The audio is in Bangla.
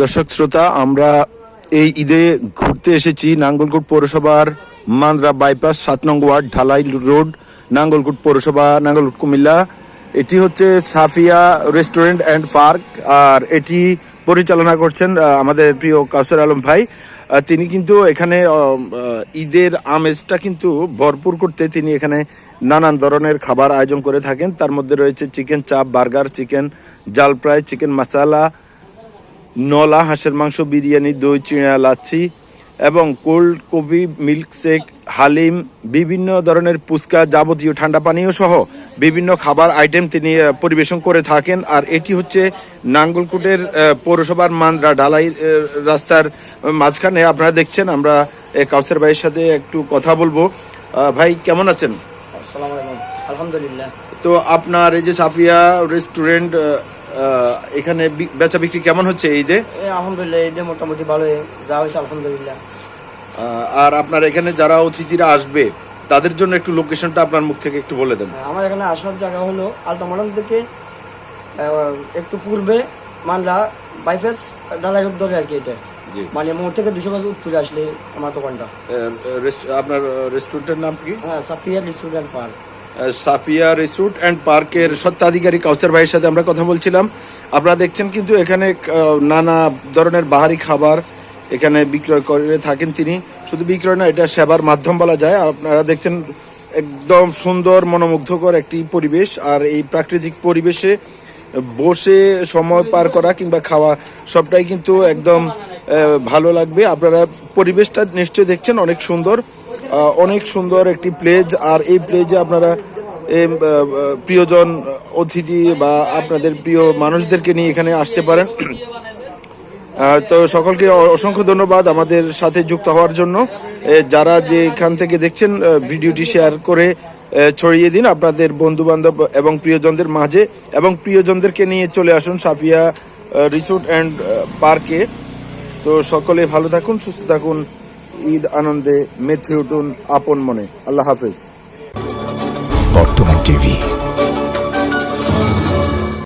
দর্শক শ্রোতা, আমরা এই ঈদে ঘুরতে এসেছি নাঙ্গলকোট পৌরসভার মান্দ্রা বাইপাস সাত নং ওয়ার্ড ঢালাই রোড, নাঙ্গলকোট পৌরসভা, নাঙ্গলকোট কুমিল্লা। এটি হচ্ছে সাফিয়া রেস্টুরেন্ট অ্যান্ড পার্ক, আর এটি পরিচালনা করছেন আমাদের প্রিয় কাউসার আলম ভাই। তিনি কিন্তু এখানে ঈদের আমেজটা কিন্তু ভরপুর করতে তিনি এখানে নানান ধরনের খাবার আয়োজন করে থাকেন। তার মধ্যে রয়েছে chicken chaap, burger, chicken jhal fry chicken masala নলা হাঁসের মাংস বিরিয়ানি দই চিড়া লাচ্ছি এবং কোল্ড কফি মিল্কশেক হালিম বিভিন্ন ধরনের পুচকা যাবতীয় ঠান্ডা পানীয় সহ বিভিন্ন খাবার আইটেম তিনি পরিবেশন করে থাকেন। আর এটি হচ্ছে নাঙ্গলকোটের পৌরসভার মান্দ্রা ডালাই রাস্তার মাঝখানে। আপনারা দেখছেন আমরা কাউসার ভাইয়ের সাথে একটু কথা বলব। ভাই কেমন আছেন? আলহামদুলিল্লাহ। তো আপনার এই যে সাফিয়া রেস্টুরেন্ট এখানে বেচা বিক্রি কেমন হচ্ছে ঈদে? আলহামদুলিল্লাহ যে মোটামুটি ভালো যা হয়েছে আলহামদুলিল্লাহ। আর আপনার এখানে যারা অতিথিরা আসবে তাদের জন্য একটু লোকেশনটা আপনার মুখ থেকে একটু বলে দেন। আমার এখানে আসার জায়গা হলো আলতামডাম থেকে একটু পূর্বে মানলা বাইপাস ঢালাই উত্তরে আর কি এটা। মানে মোড় থেকে দুশো গজ উত্তরে আসলে আমার দোকানটা। আপনার রেস্টুরেন্টের নাম কি? হ্যাঁ Safia restaurant park Safia resort and পার্কের স্বত্বাধিকারী কাউসার ভাইয়ের সাথে আমরা কথা বলছিলাম। আপনারা দেখছেন কিন্তু এখানে নানা ধরনের বাহারি খাবার এখানে বিক্রয় করে থাকেন তিনি। শুধু বিক্রয় না, এটা সেবার মাধ্যম বলা যায়। আপনারা দেখছেন একদম সুন্দর, মনোমুগ্ধকর একটি পরিবেশ। আর এই প্রাকৃতিক পরিবেশে বসে সময় পার করা কিংবা খাওয়া সবটাই কিন্তু একদম ভালো লাগবে। আপনারা পরিবেশটা নিশ্চয়ই দেখছেন, অনেক সুন্দর। অনেক সুন্দর একটি প্লেজ আর এই প্লেজে আপনারা প্রিয়জন অতিথি বা আপনাদের প্রিয় মানুষদেরকে নিয়ে এখানে আসতে পারেন। তো সকলকে অসংখ্য ধন্যবাদ আমাদের সাথে যুক্ত হওয়ার জন্য। যারা যে এখান থেকে দেখছেন ভিডিওটি শেয়ার করে ছড়িয়ে দিন আপনাদের বন্ধু বান্ধব এবং প্রিয়জনদের মাঝে। এবং প্রিয়জনদেরকে নিয়ে চলে আসুন সাফিয়া রিসোর্ট অ্যান্ড পার্কে। তো সকলে ভালো থাকুন, সুস্থ থাকুন। ঈদ আনন্দে মেথে উঠুন আপন মনে। আল্লাহ হাফেজ।